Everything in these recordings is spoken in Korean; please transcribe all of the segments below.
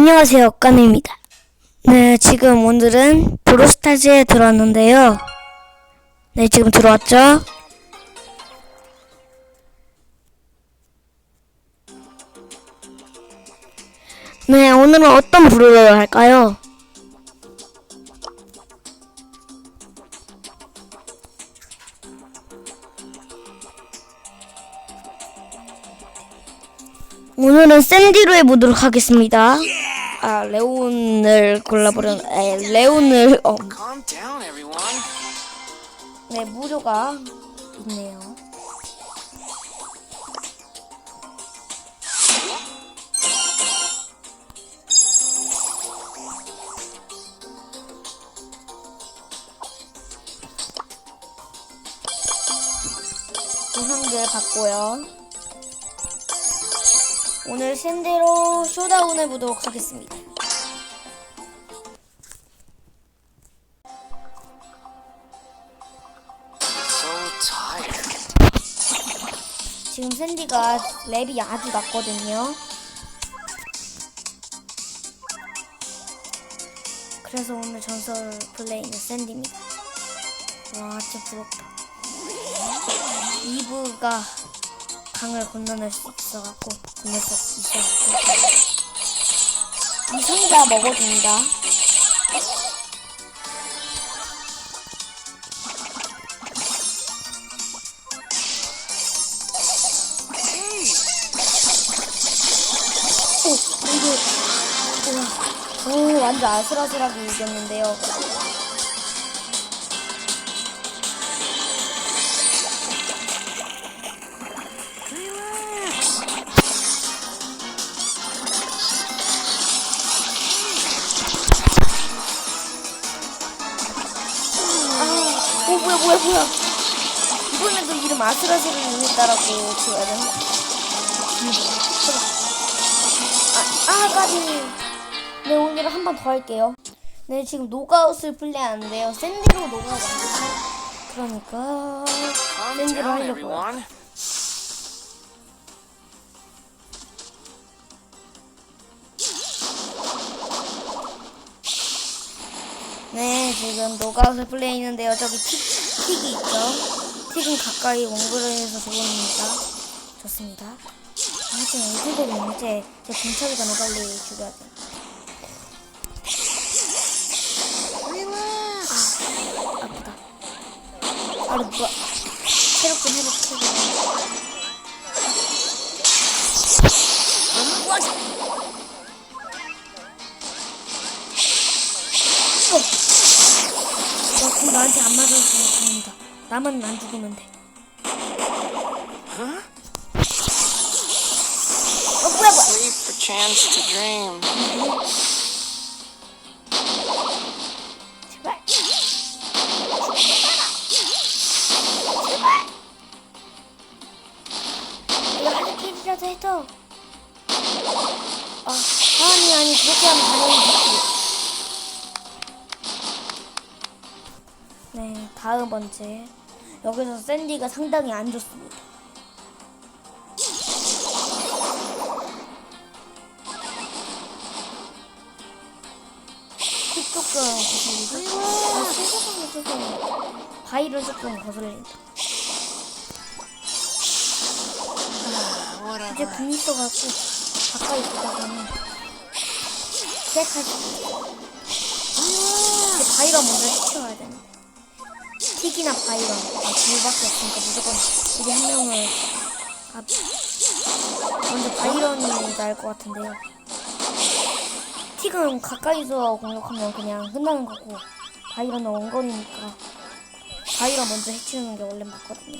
안녕하세요, 까미입니다. 네, 지금 오늘은 브로스타즈에 들어왔는데요. 네, 지금 들어왔죠? 네, 오늘은 어떤 브로를 할까요? 오늘은 샌디로 해보도록 하겠습니다. 아, 레온을 골라보려, 에, 레온을, 어. 네, 무료가 있네요. 우상들 받고요. 오늘 샌디로 쇼다운 해보도록 하겠습니다. 지금 샌디가 랩이 아주 낮거든요. 그래서 오늘 전설 플레이는 샌디입니다. 와, 진짜 부럽다. 이브가 강을 건너낼 수 있어갖고, 건널 수 있어갖고. 이 상자 먹어줍니다. 오, 이거, 우와. 오, 완전 아슬아슬하게 이겼는데요. 오, 뭐야, 뭐야, 뭐야. 이번에도 이름 아슬아슬을 이겼다라고 줘야 되나? 아, 아, 까비. 네, 오늘 은 한 번 더 할게요. 네, 지금 노가웃을 플레이하는데요. 샌디로 노가웃? 그러니까, 샌디로 하려고요. 네, 지금 노가웃을 플레이했는데요. 저기 틱, 틱이 있죠? 틱은 가까이 원그레에서 좋습니다. 좋습니다. 하지만 이들은 이제 제 전에 빨리 죽여야 돼. Relax. 아프다. 아, 누가 체력 좀 회복, 체력. 어, 그럼 나한테 안 맞아서 다행이다. 나만 안 죽으면 돼. Huh? 어, 뭐야, 뭐야. Sleep for chance to dream. 제발. 제발. 이거 한 킬이라도 해줘. 아, 아니, 아니, 그렇게 하면 당연히 죽지. 네, 다음 번째. 여기서 샌디가 상당히 안 좋습니다. 키 조금 거슬리고 아, 신속함이 조금 바위를 조금 거슬린다. 이제. 궁 있어갖고 가까이 보다가는 셀할 수 있어. 이제 바이런 먼저 시켜야 되는 데. 틱이나 바이런 아, 둘밖에 없으니까 무조건 우리 한 명을 아, 먼저 바이런이 나을 것 같은데요. 틱은 가까이서 공격하면 그냥 끝나는 거고 바이런은 원거리니까 바이런 먼저 해치우는 게 원래 맞거든요.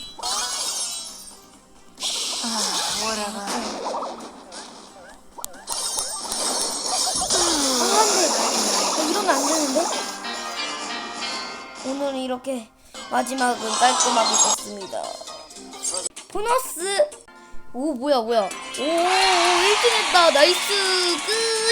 Whatever. 아, 안 돼. 아, 이러면 안 되는데? 오늘은 이렇게 마지막은 깔끔하게 됐습니다. 보너스! 오, 뭐야, 뭐야. 오, 1등 했다. 나이스. 끝!